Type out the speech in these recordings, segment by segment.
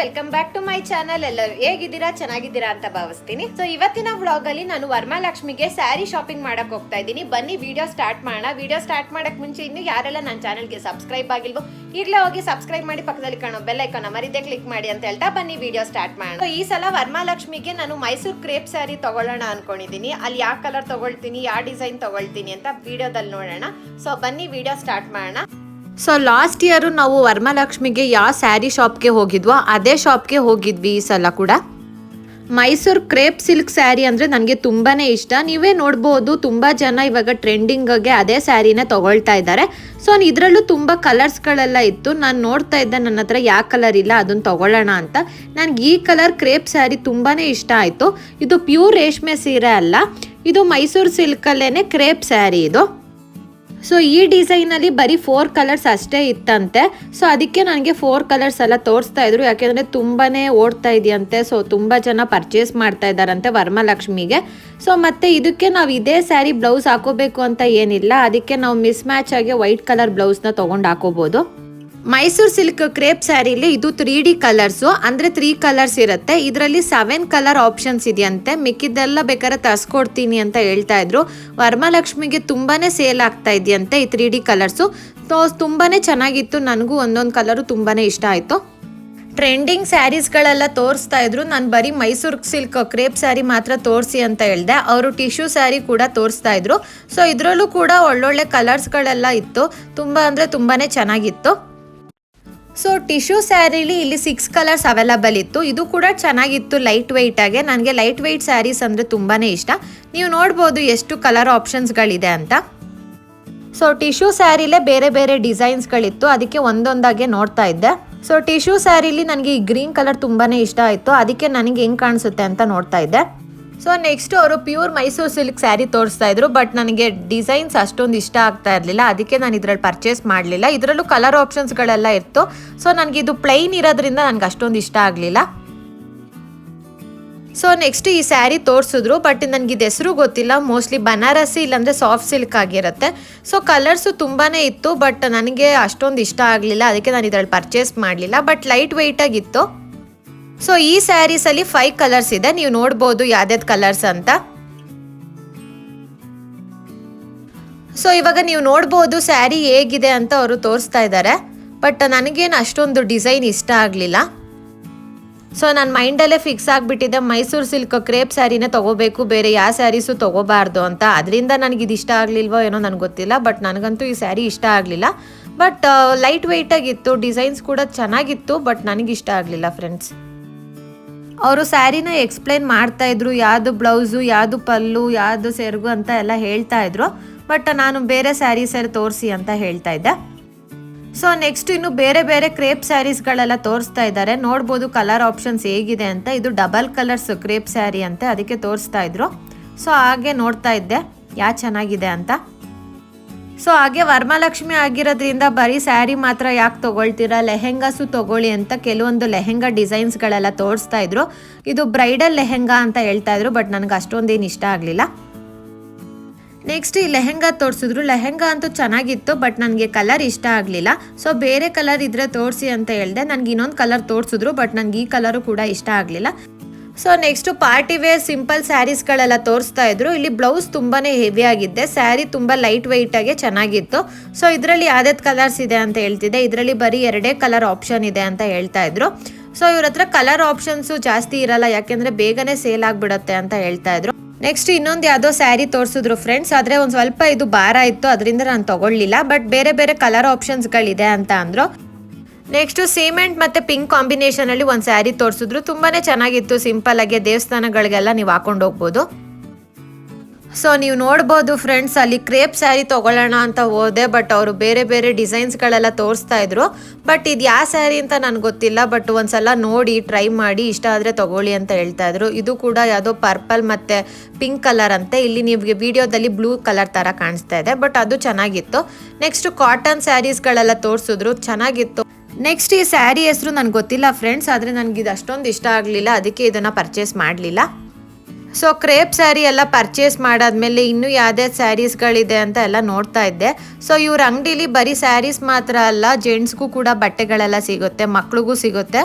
Welcome back to my channel ಎಲ್ಲರೂ ಹೇಗಿದ್ದೀರಾ? ಚೆನ್ನಾಗಿದ್ದೀರಾ ಅಂತ ಭಾವಿಸ್ತೀನಿ. ಸೊ ಇವತ್ತಿನ ವ್ಲಾಗ್ ಅಲ್ಲಿ ನಾನು ವರಮಹಾಲಕ್ಷ್ಮಿಗೆ ಸ್ಯಾರಿ ಶಾಪಿಂಗ್ ಮಾಡಕ್ ಹೋಗ್ತಾ ಇದ್ದೀನಿ. ಬನ್ನಿ ವಿಡಿಯೋ ಸ್ಟಾರ್ಟ್ ಮಾಡೋಣ. ವಿಡಿಯೋ ಸ್ಟಾರ್ಟ್ ಮಾಡಕ್ ಮುಂಚೆ ಇನ್ನು ಯಾರೆಲ್ಲ ನನ್ನ ಚಾನಲ್ಗೆ ಸಬ್ಸ್ಕ್ರೈಬ್ ಆಗಿಲ್ವೋ, ಈಗಲೇ ಹೋಗಿ ಸಬ್ಸ್ಕ್ರೈಬ್ ಮಾಡಿ ಪಕ್ಕದಲ್ಲಿ ಕಾಣೋ ಬೆಲ್ ಐಕಾನ್ ಮರಿದೆ ಕ್ಲಿಕ್ ಮಾಡಿ ಅಂತ ಹೇಳ್ತಾ ಬನ್ನಿ ವಿಡಿಯೋ ಸ್ಟಾರ್ಟ್ ಮಾಡೋಣ. ಈ ಸಲ ವರಮಹಾಲಕ್ಷ್ಮಿಗೆ ನಾನು ಮೈಸೂರು ಕ್ರೇಪ್ ಸ್ಯಾರಿ ತಗೊಳ್ಳೋಣ ಅನ್ಕೊಂಡಿದ್ದೀನಿ. ಅಲ್ಲಿ ಯಾವ ಕಲರ್ ತಗೊಳ್ತೀನಿ, ಯಾವ ಡಿಸೈನ್ ತಗೊಳ್ತೀನಿ ಅಂತ ವಿಡಿಯೋದಲ್ಲಿ ನೋಡೋಣ. ಸೊ ಬನ್ನಿ ವಿಡಿಯೋ ಸ್ಟಾರ್ಟ್ ಮಾಡೋಣ. ಸೊ ಲಾಸ್ಟ್ ಇಯರು ನಾವು ವರ್ಮಲಕ್ಷ್ಮಿಗೆ ಯಾವ ಸ್ಯಾರಿ ಶಾಪ್ಗೆ ಹೋಗಿದ್ವೋ, ಅದೇ ಶಾಪ್ಗೆ ಹೋಗಿದ್ವಿ ಈ ಸಲ ಕೂಡ. ಮೈಸೂರು ಕ್ರೇಪ್ ಸಿಲ್ಕ್ ಸ್ಯಾರಿ ಅಂದರೆ ನನಗೆ ತುಂಬಾ ಇಷ್ಟ. ನೀವೇ ನೋಡ್ಬೋದು, ತುಂಬ ಜನ ಇವಾಗ ಟ್ರೆಂಡಿಂಗ್ಗೆ ಅದೇ ಸ್ಯಾರಿನೇ ತೊಗೊಳ್ತಾ ಇದ್ದಾರೆ. ಸೊ ಇದರಲ್ಲೂ ತುಂಬ ಕಲರ್ಸ್ಗಳೆಲ್ಲ ಇತ್ತು. ನಾನು ನೋಡ್ತಾ ಇದ್ದೆ ನನ್ನ ಹತ್ರ ಯಾವ ಕಲರ್ ಇಲ್ಲ ಅದನ್ನು ತೊಗೊಳ್ಳೋಣ ಅಂತ. ನನಗೆ ಈ ಕಲರ್ ಕ್ರೇಪ್ ಸ್ಯಾರಿ ತುಂಬಾ ಇಷ್ಟ ಆಯಿತು. ಇದು ಪ್ಯೂರ್ ರೇಷ್ಮೆ ಸೀರೆ ಅಲ್ಲ. ಇದು ಮೈಸೂರು ಸಿಲ್ಕಲ್ಲೇ ಕ್ರೇಪ್ ಸ್ಯಾರಿ ಇದು. ಸೊ ಈ ಡಿಸೈನಲ್ಲಿ ಬರೀ ಫೋರ್ ಕಲರ್ಸ್ ಅಷ್ಟೇ ಇತ್ತಂತೆ. ಸೊ ಅದಕ್ಕೆ ನನಗೆ ಫೋರ್ ಕಲರ್ಸ್ ಎಲ್ಲ ತೋರಿಸ್ತಾ ಇದ್ರು. ಯಾಕೆಂದರೆ ತುಂಬಾ ಓಡ್ತಾ ಇದೆಯಂತೆ. ಸೊ ತುಂಬ ಜನ ಪರ್ಚೇಸ್ ಮಾಡ್ತಾ ಇದ್ದಾರಂತೆ ವರ್ಮಲಕ್ಷ್ಮಿಗೆ. ಸೊ ಮತ್ತೆ ಇದಕ್ಕೆ ನಾವು ಇದೇ ಸ್ಯಾರಿ ಬ್ಲೌಸ್ ಹಾಕೋಬೇಕು ಅಂತ ಏನಿಲ್ಲ. ಅದಕ್ಕೆ ನಾವು ಮಿಸ್ ಮ್ಯಾಚ್ ಆಗಿ ವೈಟ್ ಕಲರ್ ಬ್ಲೌಸ್ನ ತೊಗೊಂಡು ಹಾಕೋಬೋದು. ಮೈಸೂರು ಸಿಲ್ಕ್ ಕ್ರೇಪ್ ಸ್ಯಾರಿಲಿ ಇದು ತ್ರೀ ಡಿ ಕಲರ್ಸು ಅಂದರೆ ತ್ರೀ ಕಲರ್ಸ್ ಇರುತ್ತೆ. ಇದರಲ್ಲಿ ಸೆವೆನ್ ಕಲರ್ ಆಪ್ಷನ್ಸ್ ಇದೆಯಂತೆ. ಮಿಕ್ಕಿದ್ದೆಲ್ಲ ಬೇಕಾದ್ರೆ ತರಿಸ್ಕೊಡ್ತೀನಿ ಅಂತ ಹೇಳ್ತಾ ಇದ್ರು. ವರ್ಮಲಕ್ಷ್ಮಿಗೆ ತುಂಬಾ ಸೇಲ್ ಆಗ್ತಾ ಇದೆಯಂತೆ ಈ ತ್ರೀ ಡಿ ಕಲರ್ಸು ತುಂಬಾ ಚೆನ್ನಾಗಿತ್ತು. ನನಗೂ ಒಂದೊಂದು ಕಲರು ತುಂಬಾ ಇಷ್ಟ ಆಯಿತು. ಟ್ರೆಂಡಿಂಗ್ ಸ್ಯಾರೀಸ್ಗಳೆಲ್ಲ ತೋರಿಸ್ತಾ ಇದ್ರು. ನಾನು ಬರೀ ಮೈಸೂರು ಸಿಲ್ಕ್ ಕ್ರೇಪ್ ಸ್ಯಾರಿ ಮಾತ್ರ ತೋರಿಸಿ ಅಂತ ಹೇಳಿದೆ. ಅವರು ಟಿಶ್ಯೂ ಸ್ಯಾರಿ ಕೂಡ ತೋರಿಸ್ತಾ ಇದ್ರು. ಸೊ ಇದರಲ್ಲೂ ಕೂಡ ಒಳ್ಳೊಳ್ಳೆ ಕಲರ್ಸ್ಗಳೆಲ್ಲ ಇತ್ತು. ತುಂಬ ಅಂದರೆ ತುಂಬಾ ಚೆನ್ನಾಗಿತ್ತು. ಸೊ ಟಿಶ್ಯೂ ಸ್ಯಾರಿಲಿ ಇಲ್ಲಿ ಸಿಕ್ಸ್ ಕಲರ್ಸ್ ಅವೈಲಬಲ್ ಇತ್ತು. ಇದು ಕೂಡ ಚೆನ್ನಾಗಿತ್ತು ಲೈಟ್ ವೆಯ್ಟ್ ಆಗಿ. ನನಗೆ ಲೈಟ್ ವೆಯ್ಟ್ ಸ್ಯಾರೀಸ್ ಅಂದರೆ ತುಂಬಾ ಇಷ್ಟ. ನೀವು ನೋಡ್ಬೋದು ಎಷ್ಟು ಕಲರ್ ಆಪ್ಷನ್ಸ್ಗಳಿದೆ ಅಂತ. ಸೊ ಟಿಶ್ಯೂ ಸ್ಯಾರಿಲೇ ಬೇರೆ ಬೇರೆ ಡಿಸೈನ್ಸ್ಗಳಿತ್ತು ಅದಕ್ಕೆ ಒಂದೊಂದಾಗೆ ನೋಡ್ತಾ ಇದ್ದೆ. ಸೊ ಟಿಶ್ಯೂ ಸ್ಯಾರಿಲಿ ನನಗೆ ಈ ಗ್ರೀನ್ ಕಲರ್ ತುಂಬಾ ಇಷ್ಟ ಆಯಿತು. ಅದಕ್ಕೆ ನನಗೆ ಹೆಂಗೆ ಕಾಣಿಸುತ್ತೆ ಅಂತ ನೋಡ್ತಾ ಇದ್ದೆ. ಸೊ ನೆಕ್ಸ್ಟ್ ಅವರು ಪ್ಯೂರ್ ಮೈಸೂರು ಸಿಲ್ಕ್ ಸ್ಯಾರಿ ತೋರಿಸ್ತಾ ಇದ್ರು ಬಟ್ ನನಗೆ ಡಿಸೈನ್ಸ್ ಅಷ್ಟೊಂದು ಇಷ್ಟ ಆಗ್ತಾ ಇರಲಿಲ್ಲ. ಅದಕ್ಕೆ ನಾನು ಇದರಲ್ಲಿ ಪರ್ಚೇಸ್ ಮಾಡಲಿಲ್ಲ. ಇದರಲ್ಲೂ ಕಲರ್ ಆಪ್ಷನ್ಸ್ಗಳೆಲ್ಲ ಇತ್ತು. ಸೊ ನನಗೆ ಇದು ಪ್ಲೈನ್ ಇರೋದ್ರಿಂದ ನನಗೆ ಅಷ್ಟೊಂದು ಇಷ್ಟ ಆಗಲಿಲ್ಲ. ಸೊ ನೆಕ್ಸ್ಟ್ ಈ ಸ್ಯಾರಿ ತೋರಿಸಿದ್ರು ಬಟ್ ನನಗೆ ಇದು ಹೆಸರು ಗೊತ್ತಿಲ್ಲ. ಮೋಸ್ಟ್ಲಿ ಬನಾರಸಿ ಇಲ್ಲಾಂದರೆ ಸಾಫ್ಟ್ ಸಿಲ್ಕ್ ಆಗಿರುತ್ತೆ. ಸೊ ಕಲರ್ಸು ತುಂಬಾ ಇತ್ತು ಬಟ್ ನನಗೆ ಅಷ್ಟೊಂದು ಇಷ್ಟ ಆಗಲಿಲ್ಲ. ಅದಕ್ಕೆ ನಾನು ಇದರಲ್ಲಿ ಪರ್ಚೇಸ್ ಮಾಡಲಿಲ್ಲ. ಬಟ್ ಲೈಟ್ ವೆಯ್ಟ್ ಆಗಿತ್ತು. ಸೊ ಈ ಸ್ಯಾರೀಸಲ್ಲಿ ಫೈವ್ ಕಲರ್ಸ್ ಇದೆ. ನೀವು ನೋಡ್ಬೋದು ಯಾವ್ದಾದ್ ಕಲರ್ಸ್ ಅಂತ. ಸೊ ಇವಾಗ ನೀವು ನೋಡ್ಬೋದು ಸ್ಯಾರಿ ಹೇಗಿದೆ ಅಂತ ಅವರು ತೋರಿಸ್ತಾ ಇದ್ದಾರೆ ಬಟ್ ನನಗೇನು ಅಷ್ಟೊಂದು ಡಿಸೈನ್ ಇಷ್ಟ ಆಗಲಿಲ್ಲ. ಸೊ ನನ್ನ ಮೈಂಡಲ್ಲೇ ಫಿಕ್ಸ್ ಆಗಿಬಿಟ್ಟಿದ್ದೆ. ಮೈಸೂರು ಸಿಲ್ಕ್ ಕ್ರೇಪ್ ಸ್ಯಾರಿನೇ ತೊಗೋಬೇಕು. ಬೇರೆ ಯಾವ ಸ್ಯಾರೀಸು ತೊಗೋಬಾರ್ದು ಅಂತ. ಅದರಿಂದ ನನಗೆ ಇದು ಇಷ್ಟ ಆಗಲಿಲ್ವೋ ಏನೋ ನನಗೆ ಗೊತ್ತಿಲ್ಲ. ಬಟ್ ನನಗಂತೂ ಈ ಸ್ಯಾರಿ ಇಷ್ಟ ಆಗಲಿಲ್ಲ. ಬಟ್ ಲೈಟ್ ವೆಯ್ಟಾಗಿತ್ತು ಡಿಸೈನ್ಸ್ ಕೂಡ ಚೆನ್ನಾಗಿತ್ತು. ಬಟ್ ನನಗಿಷ್ಟ ಆಗಲಿಲ್ಲ ಫ್ರೆಂಡ್ಸ್ ಅವರು ಸ್ಯಾರಿನ ಎಕ್ಸ್ಪ್ಲೈನ್ ಮಾಡ್ತಾ ಇದ್ರು, ಯಾವುದು ಬ್ಲೌಸು ಯಾವುದು ಪಲ್ಲು, ಯಾವುದು ಸೆರಗು ಅಂತ ಎಲ್ಲ ಹೇಳ್ತಾ ಇದ್ರು. ಬಟ್ ನಾನು ಬೇರೆ ಸ್ಯಾರೀಸಲ್ಲಿ ತೋರಿಸಿ ಅಂತ ಹೇಳ್ತಾ ಇದ್ದೆ. ಸೊ ನೆಕ್ಸ್ಟ್ ಇನ್ನು ಬೇರೆ ಬೇರೆ ಕ್ರೇಪ್ ಸ್ಯಾರೀಸ್ಗಳೆಲ್ಲ ತೋರಿಸ್ತಾ ಇದ್ದಾರೆ. ನೋಡ್ಬೋದು ಕಲರ್ ಆಪ್ಷನ್ಸ್ ಹೇಗಿದೆ ಅಂತ. ಇದು ಡಬಲ್ ಕಲರ್ಸ್ ಕ್ರೇಪ್ ಸ್ಯಾರಿ ಅಂತ, ಅದಕ್ಕೆ ತೋರಿಸ್ತಾ ಇದ್ರು. ಸೊ ಹಾಗೆ ನೋಡ್ತಾ ಇದ್ದೆ. ಯಾ ಚೆನ್ನಾಗಿದೆ ಅಂತ. ಸೊ ಹಾಗೆ ವರಮಹಾಲಕ್ಷ್ಮಿ ಆಗಿರೋದ್ರಿಂದ ಬರೀ ಸ್ಯಾರಿ ಮಾತ್ರ ಯಾಕೆ ತೊಗೊಳ್ತೀರಾ? ಲೆಹೆಂಗಾಸು ತೊಗೊಳ್ಳಿ ಅಂತ ಕೆಲವೊಂದು ಲೆಹೆಂಗಾ ಡಿಸೈನ್ಸ್ಗಳೆಲ್ಲ ತೋರಿಸ್ತಾ ಇದ್ರು. ಇದು ಬ್ರೈಡಲ್ ಲೆಹೆಂಗಾ ಅಂತ ಹೇಳ್ತಾ ಇದ್ರು, ಬಟ್ ನನಗೆ ಅಷ್ಟೊಂದೇನು ಇಷ್ಟ ಆಗಲಿಲ್ಲ. ನೆಕ್ಸ್ಟ್ ಈ ಲೆಹೆಂಗಾ ತೋರಿಸಿದ್ರು. ಲೆಹೆಂಗಾ ಅಂತೂ ಚೆನ್ನಾಗಿತ್ತು, ಬಟ್ ನನಗೆ ಕಲರ್ ಇಷ್ಟ ಆಗಲಿಲ್ಲ. ಸೊ ಬೇರೆ ಕಲರ್ ಇದ್ರೆ ತೋರಿಸಿ ಅಂತ ಹೇಳಿದೆ. ನನಗೆ ಇನ್ನೊಂದು ಕಲರ್ ತೋರಿಸಿದ್ರು, ಬಟ್ ನನಗೆ ಈ ಕಲರು ಕೂಡ ಇಷ್ಟ ಆಗಲಿಲ್ಲ. So next party wear simple ಸ್ಯಾರೀಸ್ಗಳೆಲ್ಲ ತೋರಿಸ್ತಾ ಇದ್ರು. ಇಲ್ಲಿ ಬ್ಲೌಸ್ ತುಂಬಾನೇ ಹೆವಿ ಆಗಿದೆ ಸ್ಯಾರಿ ತುಂಬ ಲೈಟ್ ವೈಟ್ ಆಗಿ ಚೆನ್ನಾಗಿತ್ತು. ಸೊ ಇದರಲ್ಲಿ ಯಾವ್ದಾವ್ದು ಕಲರ್ಸ್ ಇದೆ ಅಂತ ಹೇಳ್ತಿದ್ದೆ. ಇದರಲ್ಲಿ ಬರೀ ಎರಡೇ ಕಲರ್ ಆಪ್ಷನ್ ಇದೆ ಅಂತ ಹೇಳ್ತಾ ಇದ್ರು. ಸೊ ಇವ್ರ ಹತ್ರ ಕಲರ್ ಆಪ್ಷನ್ಸು ಜಾಸ್ತಿ ಇರಲ್ಲ. ಯಾಕೆಂದ್ರೆ ಬೇಗನೆ ಸೇಲ್ ಆಗಿಬಿಡತ್ತೆ ಅಂತ ಹೇಳ್ತಾ ಇದ್ರು. ನೆಕ್ಸ್ಟ್ ಇನ್ನೊಂದು ಯಾವುದೋ ಸ್ಯಾರಿ ತೋರಿಸಿದ್ರು ಫ್ರೆಂಡ್ಸ್ ಆದರೆ ಒಂದು ಸ್ವಲ್ಪ ಇದು ಭಾರ ಇತ್ತು. ಅದರಿಂದ ನಾನು ತಗೊಳ್ಳಿಲ್ಲ. ಬಟ್ ಬೇರೆ ಬೇರೆ ಕಲರ್ ಆಪ್ಷನ್ಸ್ಗಳಿದೆ ಅಂತ ಅಂದರು. ನೆಕ್ಸ್ಟ್ ಸಿಮೆಂಟ್ ಮತ್ತು ಪಿಂಕ್ ಕಾಂಬಿನೇಷನಲ್ಲಿ ಒಂದು ಸ್ಯಾರಿ ತೋರಿಸಿದ್ರು. ತುಂಬಾ ಚೆನ್ನಾಗಿತ್ತು. ಸಿಂಪಲ್ ಆಗಿ ದೇವಸ್ಥಾನಗಳಿಗೆಲ್ಲ ನೀವು ಹಾಕೊಂಡು ಹೋಗ್ಬೋದು. ಸೊ ನೀವು ನೋಡ್ಬೋದು ಫ್ರೆಂಡ್ಸ್ ಅಲ್ಲಿ ಕ್ರೇಪ್ ಸ್ಯಾರಿ ತೊಗೊಳ್ಳೋಣ ಅಂತ ಹೋದೆ ಬಟ್ ಅವರು ಬೇರೆ ಬೇರೆ ಡಿಸೈನ್ಸ್ಗಳೆಲ್ಲ ತೋರಿಸ್ತಾ ಇದ್ರು. ಬಟ್ ಇದು ಯಾವ ಸ್ಯಾರಿ ಅಂತ ನನಗೆ ಗೊತ್ತಿಲ್ಲ ಬಟ್ ಒಂದ್ಸಲ ನೋಡಿ ಟ್ರೈ ಮಾಡಿ, ಇಷ್ಟ ಆದರೆ ತಗೊಳ್ಳಿ ಅಂತ ಹೇಳ್ತಾ ಇದ್ರು. ಇದು ಕೂಡ ಯಾವುದೋ ಪರ್ಪಲ್ ಮತ್ತು ಪಿಂಕ್ ಕಲರ್ ಅಂತೆ. ಇಲ್ಲಿ ನಿಮಗೆ ವಿಡಿಯೋದಲ್ಲಿ ಬ್ಲೂ ಕಲರ್ ಥರ ಕಾಣಿಸ್ತಾ ಇದೆ ಬಟ್ ಅದು ಚೆನ್ನಾಗಿತ್ತು. ನೆಕ್ಸ್ಟ್ ಕಾಟನ್ ಸ್ಯಾರೀಸ್ಗಳೆಲ್ಲ ತೋರಿಸಿದ್ರು, ಚೆನ್ನಾಗಿತ್ತು. ನೆಕ್ಸ್ಟ್ ಈ ಸ್ಯಾರಿ ಹೆಸರು ನನಗೆ ಗೊತ್ತಿಲ್ಲ ಫ್ರೆಂಡ್ಸ್ ಆದರೆ ನನಗೆ ಇದು ಅಷ್ಟೊಂದು ಇಷ್ಟ ಆಗಲಿಲ್ಲ. ಅದಕ್ಕೆ ಇದನ್ನು ಪರ್ಚೇಸ್ ಮಾಡಲಿಲ್ಲ. ಸೊ ಕ್ರೇಪ್ ಸ್ಯಾರಿ ಎಲ್ಲ ಪರ್ಚೇಸ್ ಮಾಡಾದ್ಮೇಲೆ ಇನ್ನೂ ಯಾವುದೇ ಸ್ಯಾರೀಸ್ಗಳಿದೆ ಅಂತ ಎಲ್ಲ ನೋಡ್ತಾ ಇದ್ದೆ. ಸೊ ಇವ್ರ ಅಂಗಡಿಲಿ ಬರೀ ಸ್ಯಾರೀಸ್ ಮಾತ್ರ ಅಲ್ಲ ಜೆಂಟ್ಸ್ಗೂ ಕೂಡ ಬಟ್ಟೆಗಳೆಲ್ಲ ಸಿಗುತ್ತೆ, ಮಕ್ಳಿಗೂ ಸಿಗುತ್ತೆ.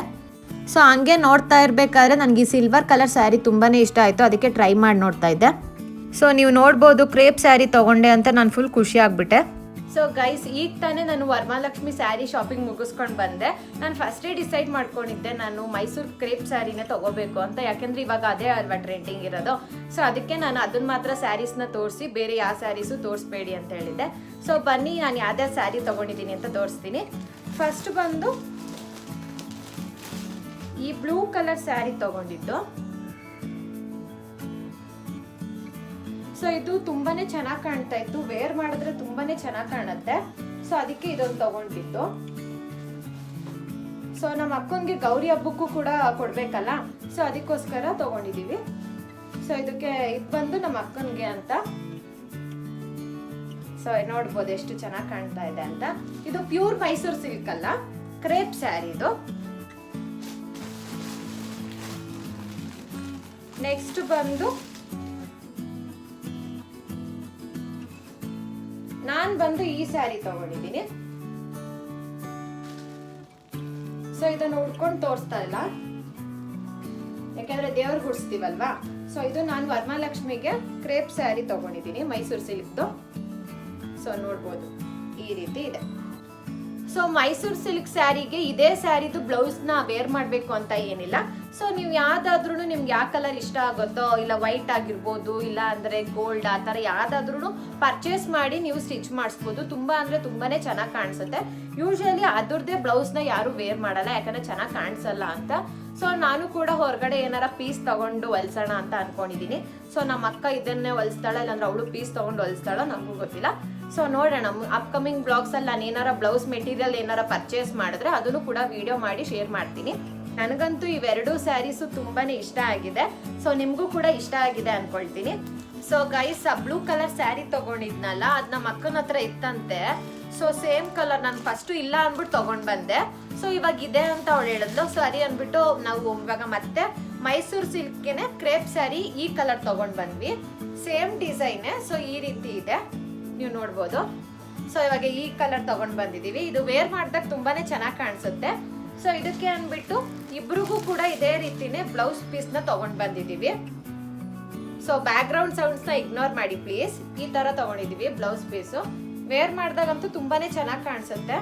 ಸೊ ಹಂಗೆ ನೋಡ್ತಾ ಇರಬೇಕಾದ್ರೆ ನನಗೆ ಈ ಸಿಲ್ವರ್ ಕಲರ್ ಸ್ಯಾರಿ ತುಂಬಾ ಇಷ್ಟ ಆಯಿತು. ಅದಕ್ಕೆ ಟ್ರೈ ಮಾಡಿ ನೋಡ್ತಾ ಇದ್ದೆ. ಸೊ ನೀವು ನೋಡ್ಬೋದು ಕ್ರೇಪ್ ಸ್ಯಾರಿ ತೊಗೊಂಡೆ ಅಂತ ನಾನು ಫುಲ್ ಖುಷಿ ಆಗ್ಬಿಟ್ಟೆ. ಸೊ ಗೈಸ್ ಈಗ ತಾನೇ ನಾನು ವರ್ಮಾಲಕ್ಷ್ಮಿ ಸ್ಯಾರಿ ಶಾಪಿಂಗ್ ಮುಗಿಸ್ಕೊಂಡು ಬಂದೆ. ನಾನು ಫಸ್ಟೇ ಡಿಸೈಡ್ ಮಾಡ್ಕೊಂಡಿದ್ದೆ ನಾನು ಮೈಸೂರು ಕ್ರೇಪ್ ಸ್ಯಾರಿನೇ ತಗೋಬೇಕು ಅಂತ. ಯಾಕೆಂದ್ರೆ ಇವಾಗ ಅದೇ ಅಲ್ವಾ ಟ್ರೆಂಡಿಂಗ್ ಇರೋದು. ಸೊ ಅದಕ್ಕೆ ನಾನು ಅದನ್ನ ಮಾತ್ರ ಸ್ಯಾರೀಸ್ನ ತೋರಿಸಿ, ಬೇರೆ ಯಾವ ಸ್ಯಾರೀಸು ತೋರಿಸ್ಬೇಡಿ ಅಂತ ಹೇಳಿದ್ದೆ. ಸೊ ಬನ್ನಿ, ನಾನು ಯಾವ್ದ್ಯಾವ ಸ್ಯಾರಿ ತಗೊಂಡಿದ್ದೀನಿ ಅಂತ ತೋರಿಸ್ತೀನಿ. ಫಸ್ಟ್ ಬಂದು ಈ ಬ್ಲೂ ಕಲರ್ ಸ್ಯಾರಿ ತಗೊಂಡಿದ್ದು. ಸೊ ಇದು ತುಂಬಾನೇ ಚೆನ್ನಾಗಿ ಕಾಣ್ತಾ ಇತ್ತು. ವೇರ್ ಮಾಡಿದ್ರೆ ತುಂಬಾನೇ ಚೆನ್ನಾಗಿ ಕಾಣುತ್ತೆ. ಸೊ ಅದಕ್ಕೆ ಇದೊಂದು ತಗೊಂಡಿದ್ದು. ಸೊ ನಮ್ಮ ಅಕ್ಕನಿಗೆ ಗೌರಿ ಹಬ್ಬಕ್ಕೂ ಕೂಡ ಕೊಡ್ಬೇಕಲ್ಲ? ಸೊ ಅದಕ್ಕೋಸ್ಕರ ತಗೊಂಡಿದೀವಿ. ಸೊ ಇದಕ್ಕೆ ಇದು ಬಂದು ನಮ್ಮ ಅಕ್ಕನಿಗೆ ಅಂತ. ಸೊ ನೋಡ್ಬೋದು ಎಷ್ಟು ಚೆನ್ನಾಗಿ ಕಾಣ್ತಾ ಇದೆ ಅಂತ. ಇದು ಪ್ಯೂರ್ ಮೈಸೂರು ಸಿಲ್ಕ್ ಅಲ್ಲ? ಕ್ರೇಪ್ ಸ್ಯಾರಿ ಇದು. ನೆಕ್ಸ್ಟ್ ಬಂದು ನಾನ್ ಬಂದು ಈ ಸ್ಯಾರಿ ತಗೊಂಡಿದ್ದೀನಿ. ಸೊ ಇದನ್ನ ಉಡ್ಕೊಂಡು ತೋರಿಸ್ತಾ ಇಲ್ಲ. ಯಾಕಂದ್ರೆ ದೇವ್ರ ಗುಡಿಸ್ತೀವಲ್ವಾ? ಸೊ ಇದು ನಾನು ವರಮಹಾಲಕ್ಷ್ಮಿಗೆ ಕ್ರೇಪ್ ಸ್ಯಾರಿ ತಗೊಂಡಿದ್ದೀನಿ, ಮೈಸೂರು ಸಿಲ್ಕ್ದು. ಸೊ ನೋಡ್ಬೋದು. ಈ ರೀತಿ ಇದೆ. ಸೊ ಮೈಸೂರು ಸಿಲ್ಕ್ ಸ್ಯಾರಿಗೆ ಇದೇ ಸ್ಯಾರಿದು ಬ್ಲೌಸ್ನ ವೇರ್ ಮಾಡಬೇಕು ಅಂತ ಏನಿಲ್ಲ. ಸೊ ನೀವು ಯಾವ್ದಾದ್ರೂ ನಿಮ್ಗೆ ಯಾವ ಕಲರ್ ಇಷ್ಟ ಆಗುತ್ತೋ, ಇಲ್ಲ ವೈಟ್ ಆಗಿರ್ಬೋದು, ಇಲ್ಲ ಅಂದರೆ ಗೋಲ್ಡ್ ಆ ಥರ ಯಾವ್ದಾದ್ರೂ ಪರ್ಚೇಸ್ ಮಾಡಿ ನೀವು ಸ್ಟಿಚ್ ಮಾಡಿಸ್ಬೋದು. ತುಂಬ ಅಂದರೆ ತುಂಬಾನೇ ಚೆನ್ನಾಗಿ ಕಾಣಿಸುತ್ತೆ. ಯೂಶಲಿ ಅದ್ರದ್ದೇ ಬ್ಲೌಸ್ನ ಯಾರು ವೇರ್ ಮಾಡಲ್ಲ, ಯಾಕಂದ್ರೆ ಚೆನ್ನಾಗಿ ಕಾಣಿಸಲ್ಲ ಅಂತ. ಸೊ ನಾನು ಕೂಡ ಹೊರಗಡೆ ಏನಾರ ಪೀಸ್ ತಗೊಂಡು ಹೊಲ್ಸೋಣ ಅಂತ ಅನ್ಕೊಂಡಿದ್ದೀನಿ ಸೊ ನಮ್ಮ ಅಕ್ಕ ಇದನ್ನೇ ಹೊಲಿಸ್ತಾಳ, ಇಲ್ಲಾಂದ್ರೆ ಅವಳು ಪೀಸ್ ತಗೊಂಡು ಹೊಲಿಸ್ತಾಳೋ ನಮಗೂ ಗೊತ್ತಿಲ್ಲ. ಸೊ ನೋಡೋಣ ಅಪ್ಕಮಿಂಗ್ ಬ್ಲಾಗ್ಸ್ ಅಲ್ಲಿ ನಾನು ಏನಾರ ಬ್ಲೌಸ್ ಮೆಟೀರಿಯಲ್ ಏನಾರ ಪರ್ಚೇಸ್ ಮಾಡಿದ್ರೆ ಅದನ್ನು ಕೂಡ ವಿಡಿಯೋ ಮಾಡಿ ಶೇರ್ ಮಾಡ್ತೀನಿ. ನನಗಂತೂ ಇವೆರಡು ಸ್ಯಾರೀಸು ತುಂಬಾನೇ ಇಷ್ಟ ಆಗಿದೆ. ಸೊ ನಿಮಗೂ ಕೂಡ ಇಷ್ಟ ಆಗಿದೆ ಅನ್ಕೊಳ್ತೀನಿ. ಸೊ ಗೈಸ್ ಆ ಬ್ಲೂ ಕಲರ್ ಸ್ಯಾರಿ ತಗೊಂಡಿದ್ನಲ್ಲ ಅದ್ ನಮ್ಮ ಅಕ್ಕನ ಹತ್ರ ಇತ್ತಂತೆ. ಸೊ ಸೇಮ್ ಕಲರ್ ನಾನು ಫಸ್ಟ್ ಇಲ್ಲ ಅಂದ್ಬಿಟ್ಟು ತಗೊಂಡ್ ಬಂದೆ. ಸೊ ಇವಾಗ ಇದೆ ಅಂತ ಅವಳು ಹೇಳಿದ್ಲು. ಸರಿ ಅಂದ್ಬಿಟ್ಟು ನಾವು ಇವಾಗ ಮತ್ತೆ ಮೈಸೂರು ಸಿಲ್ಕ್ಗೆನೆ ಕ್ರೇಪ್ ಸ್ಯಾರಿ ಈ ಕಲರ್ ತಗೊಂಡ್ ಬಂದ್ವಿ. ಸೇಮ್ ಡಿಸೈನ್ ಸೊ ಈ ರೀತಿ ಇದೆ. ನೀವು ನೋಡ್ಬೋದು. ಸೊ ಇವಾಗ ಈ ಕಲರ್ ತಗೊಂಡ್ ಬಂದಿದೀವಿ ಇದು ವೇರ್ ಮಾಡಿದಾಗ ತುಂಬಾನೇ ಚೆನ್ನಾಗಿ ಕಾಣಿಸುತ್ತೆ. ಸೊ ಇದಕ್ಕೆ ಅಂದ್ಬಿಟ್ಟು ಇಬ್ರಿಗೂ ಕೂಡ ಇದೇ ರೀತಿನೇ ಬ್ಲೌಸ್ ಪೀಸ್ನ ತಗೊಂಡ್ ಬಂದಿದೀವಿ. ಸೊ ಬ್ಯಾಕ್ ಗ್ರೌಂಡ್ ಸೌಂಡ್ಸ್ನ ಇಗ್ನೋರ್ ಮಾಡಿ ಪ್ಲೀಸ್ ಈ ತರ ತಗೊಂಡಿದೀವಿ ಬ್ಲೌಸ್ ಪೀಸು ವೇರ್ ಮಾಡಿದಾಗಂತೂ ತುಂಬಾನೇ ಚೆನ್ನಾಗಿ ಕಾಣಿಸುತ್ತೆ.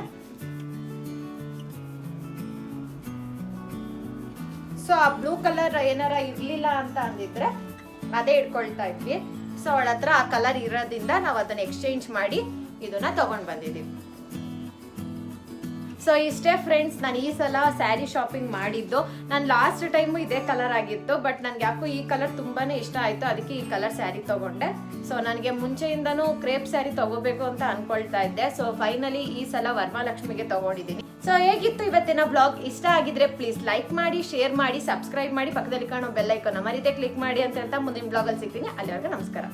ಸೊ ಆ ಬ್ಲೂ ಕಲರ್ ಏನಾರ ಇರ್ಲಿಲ್ಲ ಅಂತ ಅಂದಿದ್ರೆ ಅದೇ ಇಟ್ಕೊಳ್ತಾ ಇದ್ವಿ. ಸೊ ಅವಳ ಹತ್ರ ಆ ಕಲರ್ ಇರೋದ್ರಿಂದ ನಾವು ಅದನ್ನ ಎಕ್ಸ್ಚೇಂಜ್ ಮಾಡಿ ಇದನ್ನ ತಗೊಂಡ್ ಬಂದಿದ್ದೀವಿ ಸೊ ಇಷ್ಟೇ ಫ್ರೆಂಡ್ಸ್ ನಾನು ಈ ಸಲ ಸ್ಯಾರಿ ಶಾಪಿಂಗ್ ಮಾಡಿದ್ದು. ನಾನು ಲಾಸ್ಟ್ ಟೈಮು ಇದೇ ಕಲರ್ ಆಗಿತ್ತು ಬಟ್ ನನಗೆ ಯಾಕೋ ಈ ಕಲರ್ ತುಂಬಾನೇ ಇಷ್ಟ ಆಯ್ತು. ಅದಕ್ಕೆ ಈ ಕಲರ್ ಸ್ಯಾರಿ ತಗೊಂಡೆ. ಸೊ ನನಗೆ ಮುಂಚೆಯಿಂದನೂ ಕ್ರೇಪ್ ಸ್ಯಾರಿ ತಗೋಬೇಕು ಅಂತ ಅನ್ಕೊಳ್ತಾ ಇದ್ದೆ. ಸೊ ಫೈನಲಿ ಈ ಸಲ ವರ್ಮಾಲಕ್ಷ್ಮಿಗೆ ತಗೊಂಡಿದ್ದೀನಿ. ಸೊ ಹೇಗಿತ್ತು ಇವತ್ತಿನ ಬ್ಲಾಗ್ ಇಷ್ಟ ಆಗಿದ್ರೆ ಪ್ಲೀಸ್ ಲೈಕ್ ಮಾಡಿ ಶೇರ್ ಮಾಡಿ ಸಬ್ಸ್ಕ್ರೈಬ್ ಮಾಡಿ. ಪಕ್ಕದಲ್ಲಿ ಕಾಣೋ ಬೆಲ್ ಐಕಾನ್ ಮರಿದೆ ಕ್ಲಿಕ್ ಮಾಡಿ ಅಂತ ಹೇಳ್ತಾ ಮುಂದಿನ ಬ್ಲಾಗಲ್ಲಿ ಸಿಗ್ತೀನಿ. ಅಲ್ಲಿವರೆಗೂ ನಮಸ್ಕಾರ.